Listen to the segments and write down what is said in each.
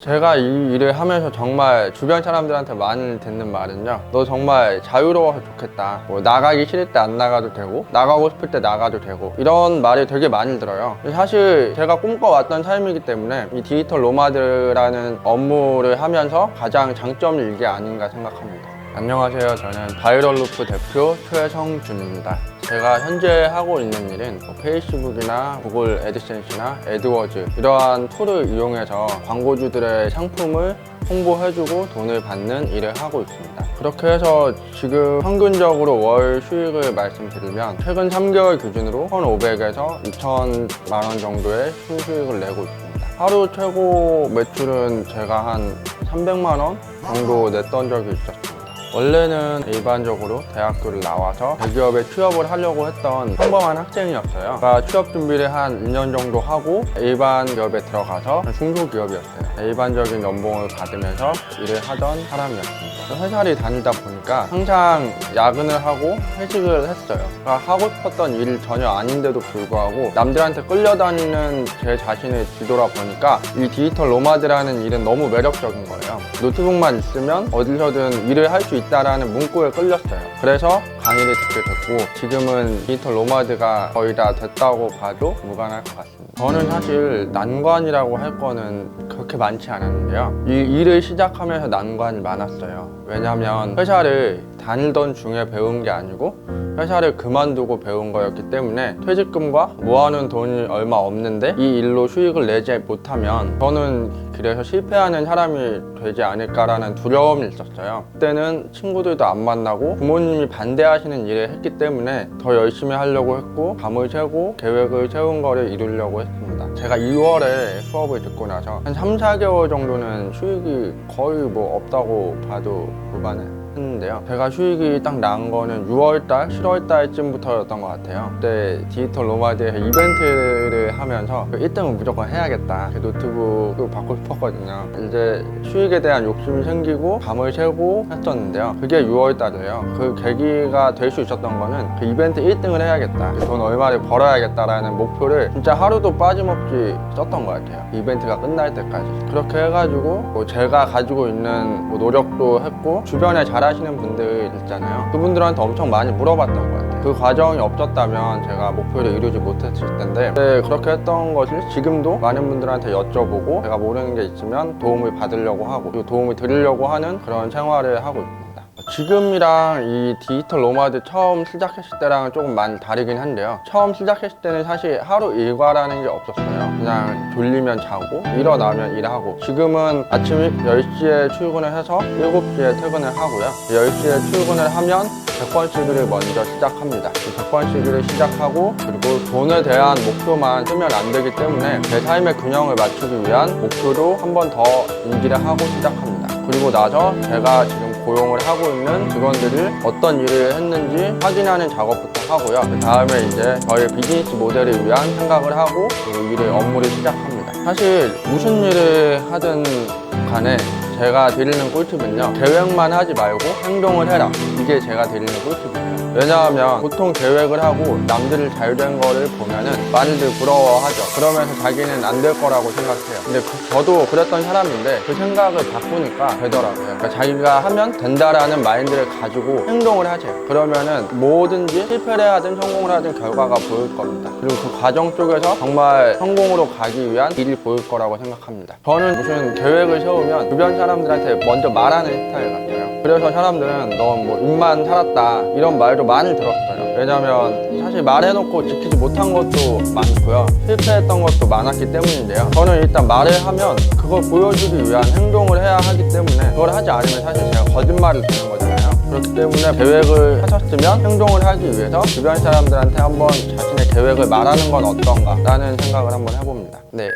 제가 이 일을 하면서 정말 주변 사람들한테 많이 듣는 말은요. 너 정말 자유로워서 좋겠다. 뭐 나가기 싫을 때 안 나가도 되고, 나가고 싶을 때 나가도 되고, 이런 말이 되게 많이 들어요. 사실 제가 꿈꿔왔던 삶이기 때문에 이 디지털 노마드라는 업무를 하면서 가장 장점이 이게 아닌가 생각합니다. 안녕하세요. 저는 바이럴루프 대표 최성준입니다. 제가 현재 하고 있는 일은 뭐 페이스북이나 구글 애드센스나 애드워즈 이러한 툴을 이용해서 광고주들의 상품을 홍보해주고 돈을 받는 일을 하고 있습니다. 그렇게 해서 지금 평균적으로 월 수익을 말씀드리면 최근 3개월 기준으로 1,500에서 2,000만 원 정도의 순수익을 내고 있습니다. 하루 최고 매출은 제가 한 300만 원 정도 냈던 적이 있었습니다. 원래는 일반적으로 대학교를 나와서 대기업에 취업을 하려고 했던 평범한 학생이었어요. 그러니까 취업 준비를 한 2년 정도 하고 일반 기업에 들어가서 중소기업이었어요. 일반적인 연봉을 받으면서 일을 하던 사람이었습니다. 회사를 다니다 보니까 항상 야근을 하고 회식을 했어요. 그러니까 하고 싶었던 일이 전혀 아닌데도 불구하고 남들한테 끌려다니는 제 자신을 뒤돌아 보니까 이 디지털 노마드라는 일은 너무 매력적인 거예요. 노트북만 있으면 어디서든 일을 할 수 있다라는 문구에 끌렸어요. 그래서 강의를 듣게 됐고 지금은 디지털 노마드가 거의 다 됐다고 봐도 무관할 것 같습니다. 저는 사실 난관이라고 할 거는 그렇게 많지 않았는데요. 이 일을 시작하면서 난관이 많았어요. 왜냐하면 회사를 다니던 중에 배운 게 아니고 회사를 그만두고 배운 거였기 때문에 퇴직금과 모아놓은 돈이 얼마 없는데 이 일로 수익을 내지 못하면 저는 그래서 실패하는 사람이 되지 않을까라는 두려움이 있었어요. 그때는 친구들도 안 만나고 부모님이 반대하시는 일을 했기 때문에 더 열심히 하려고 했고 밤을 새고 계획을 세운 거를 이루려고 했습니다. 제가 2월에 수업을 듣고 나서 한 3, 4개월 정도는 수익이 거의 뭐 없다고 봐도 무반해. 했는데요. 제가 수익이 딱 난 거는 6월달, 7월달쯤부터였던 것 같아요. 그때 디지털 노마드에서 이벤트를 하면서 1등은 무조건 해야겠다. 그 노트북을 받고 싶었거든요. 이제 수익에 대한 욕심이 생기고 밤을 새고 했었는데요. 그게 6월달이에요. 그 계기가 될 수 있었던 거는 그 이벤트 1등을 해야겠다. 그돈 얼마를 벌어야겠다라는 목표를 진짜 하루도 빠짐없이 썼던 것 같아요. 이벤트가 끝날 때까지. 그렇게 해가지고 뭐 제가 가지고 있는 뭐 노력도 했고 주변에 잘 하시는 분들 있잖아요. 그분들한테 엄청 많이 물어봤던 것 같아요. 그 과정이 없었다면 제가 목표를 이루지 못했을 텐데 네, 그렇게 했던 것을 지금도 많은 분들한테 여쭤보고 제가 모르는 게 있으면 도움을 받으려고 하고 그 도움을 드리려고 하는 그런 생활을 하고 있습니다. 지금이랑 이 디지털 노마드 처음 시작했을 때랑은 조금 많이 다르긴 한데요. 처음 시작했을 때는 사실 하루 일과라는 게 없었어요. 그냥 졸리면 자고 일어나면 일하고 지금은 아침 10시에 출근을 해서 7시에 퇴근을 하고요. 10시에 출근을 하면 100번 시기를 먼저 시작합니다. 그 100번 시기를 시작하고 그리고 돈에 대한 목표만 쓰면 안 되기 때문에 제 삶의 균형을 맞추기 위한 목표도 한번 더 인지를 하고 시작합니다. 그리고 나서 제가 지금 고용을 하고 있는 직원들이 어떤 일을 했는지 확인하는 작업부터 하고요. 그 다음에 이제 저희 비즈니스 모델을 위한 생각을 하고 그 일을 업무를 시작합니다. 사실 무슨 일을 하든 간에 제가 드리는 꿀팁은요. 계획만 하지 말고 행동을 해라. 이게 제가 드리는 꿀팁이에요. 왜냐하면 보통 계획을 하고 남들이 잘된 거를 보면은 많이들 부러워하죠. 그러면서 자기는 안 될 거라고 생각해요. 근데 그- 저도 그랬던 사람인데 그 생각을 바꾸니까 되더라고요. 그러니까 자기가 하면 된다라는 마인드를 가지고 행동을 하세요. 그러면은 뭐든지 실패를 하든 성공을 하든 결과가 보일 겁니다. 그리고 그 과정 속에서 정말 성공으로 가기 위한 길이 보일 거라고 생각합니다. 저는 무슨 계획을 세우면 주변 사람 들한테 먼저 말하는 스타일 같아요. 그래서 사람들은 너뭐 입만 살았다 이런 말도 많이 들었어요. 왜냐면 사실 말해놓고 지키지 못한 것도 많고요. 실패했던 것도 많았기 때문인데요. 저는 일단 말을 하면 그걸 보여주기 위한 행동을 해야 하기 때문에 그걸 하지 않으면 사실 제가 거짓말을 드는 거잖아요. 그렇기 때문에 계획을 하셨으면 행동을 하기 위해서 주변 사람들한테 한번 자신의 계획을 말하는 건 어떤가 라는 생각을 한번 해봅니다. 네,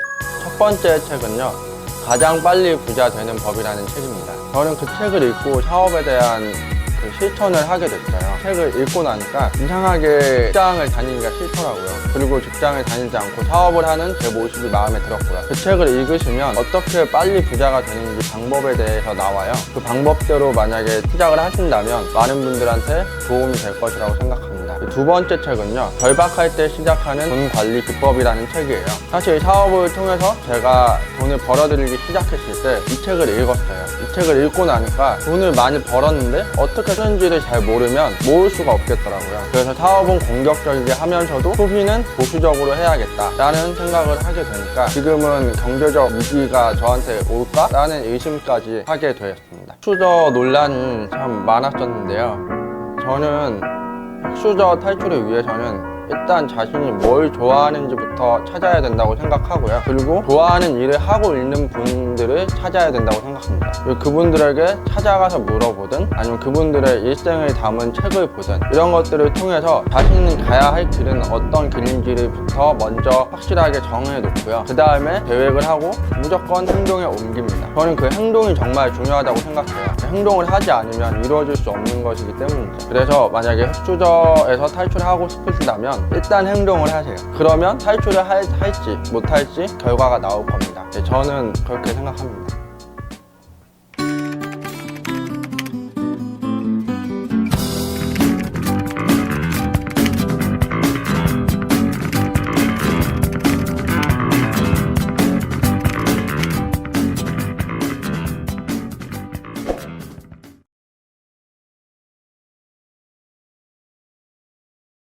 첫 번째 책은요. 가장 빨리 부자 되는 법이라는 책입니다. 저는 그 책을 읽고 사업에 대한 그 실천을 하게 됐어요. 책을 읽고 나니까 이상하게 직장을 다니기가 싫더라고요. 그리고 직장을 다니지 않고 사업을 하는 제 모습이 마음에 들었고요. 그 책을 읽으시면 어떻게 빨리 부자가 되는지 방법에 대해서 나와요. 그 방법대로 만약에 시작을 하신다면 많은 분들한테 도움이 될 것이라고 생각합니다. 두 번째 책은요. 절박할 때 시작하는 돈 관리 기법이라는 책이에요. 사실 사업을 통해서 제가 돈을 벌어들이기 시작했을 때 이 책을 읽었어요. 이 책을 읽고 나니까 돈을 많이 벌었는데 어떻게 쓰는지를 잘 모르면 모을 수가 없겠더라고요. 그래서 사업은 공격적이게 하면서도 소비는 보수적으로 해야겠다 라는 생각을 하게 되니까 지금은 경제적 위기가 저한테 올까 라는 의심까지 하게 되었습니다. 수저 논란이 참 많았었는데요. 저는 흑수저 탈출을 위해서는 일단 자신이 뭘 좋아하는지부터 찾아야 된다고 생각하고요. 그리고 좋아하는 일을 하고 있는 분들을 찾아야 된다고 생각합니다. 그분들에게 찾아가서 물어보든 아니면 그분들의 일생을 담은 책을 보든 이런 것들을 통해서 자신이 가야 할 길은 어떤 길인지부터 먼저 확실하게 정해 놓고요. 그 다음에 계획을 하고 무조건 행동에 옮깁니다. 저는 그 행동이 정말 중요하다고 생각해요. 행동을 하지 않으면 이루어질 수 없는 것이기 때문입니다. 그래서 만약에 흑수저에서 탈출하고 싶으시다면 일단 행동을 하세요. 그러면 탈출을 할, 할지 못할지 결과가 나올 겁니다. 네, 저는 그렇게 생각합니다.